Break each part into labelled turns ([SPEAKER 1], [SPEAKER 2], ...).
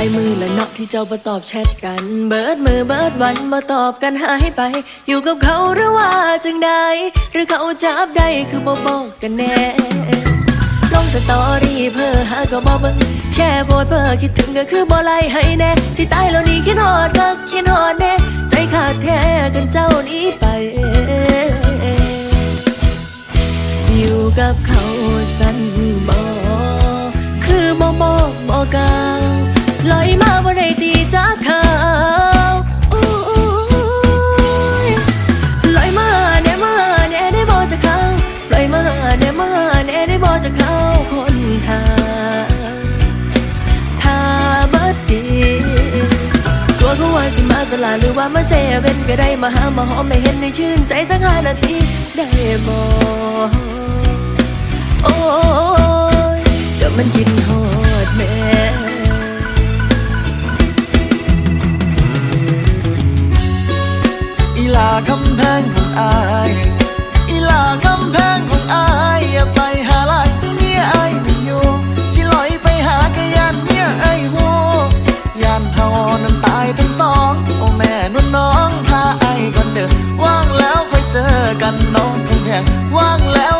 [SPEAKER 1] ายมือและนอกที่เจ้าบ่ตอบแชทกัน เบิดมือเบิดวันบ่ตอบกันหายไป อยู่กับเขาหรือว่าจังใดหรือเขาจับได้คือบ่บอกกันแน่ลงสตอรี่เพื่อหาก็บ่เบิ่งแชร์โพสเพื่อคิดถึงก็คือบ่ไล่ให้แน่สิตายแล้วนี่คิดฮอดก็คิดฮอดแน่ใจขาดแท้กันเจ้านี้ไปอยู่กับเขาสั้นบ่คือบ่บอกบ่กล่า ตีจากเขาโอ้ลอยมาแน่มาแน่ได้บ่จากเขาลอยมาแน่มาแน่ได้บ่จากเขาคนทางถ้าบัดดีกลัวเขาว่าสิมาตลาดหรือว่ามาเซเว่นก็ได้มาหามาหอมไม่เห็นในชื่นใจสักห้านาทีได้บ่โอ้ยเดี๋ยวมันกิน
[SPEAKER 2] คำแพงของอายอีลาคำแพงของอายอย่าไปหาลายเนี่ยอายไม่อยู่สิลอยไปหากะยานเนี่ยไอ้หัวยานเท่านั้นตายทั้งสองโอ้แม่นุ่นน้องพาไอ้ก่อนเด้อว่างแล้วค่อยเจอกันน้องคำแพงว่างแล้ว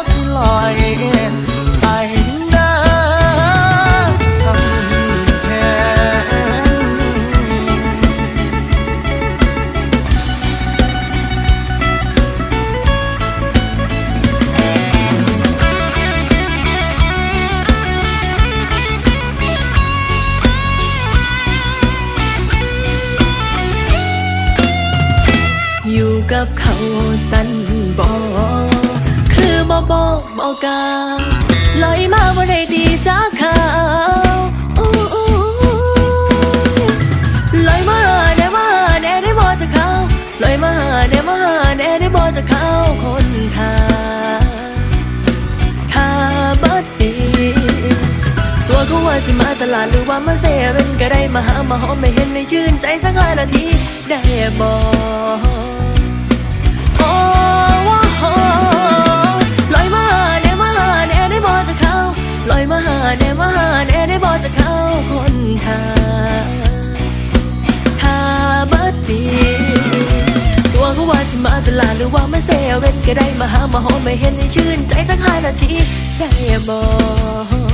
[SPEAKER 2] อยู่
[SPEAKER 1] กับเขาสันบ่คือบ่บอกบ่กาวลอยมาบ่ได้ดีจากเขาลอยมาแน่มาแน่ได้บ่จากเขาลอยมาแน่มาแน่ได้บ่จากเขาคนทางถ้าบัดดีตัวเขาว่าสิมาตลาดหรือว่ามาเซเว่นก็ได้มาหามาหอมไม่เห็นในชื่นใจสักห้านาทีได้บ่โลาหรือว่ามาเซเว่นก็ได้มาหามาหอมไม่เห็นในชื่นใจสักห้านาทีได้บ่โอ้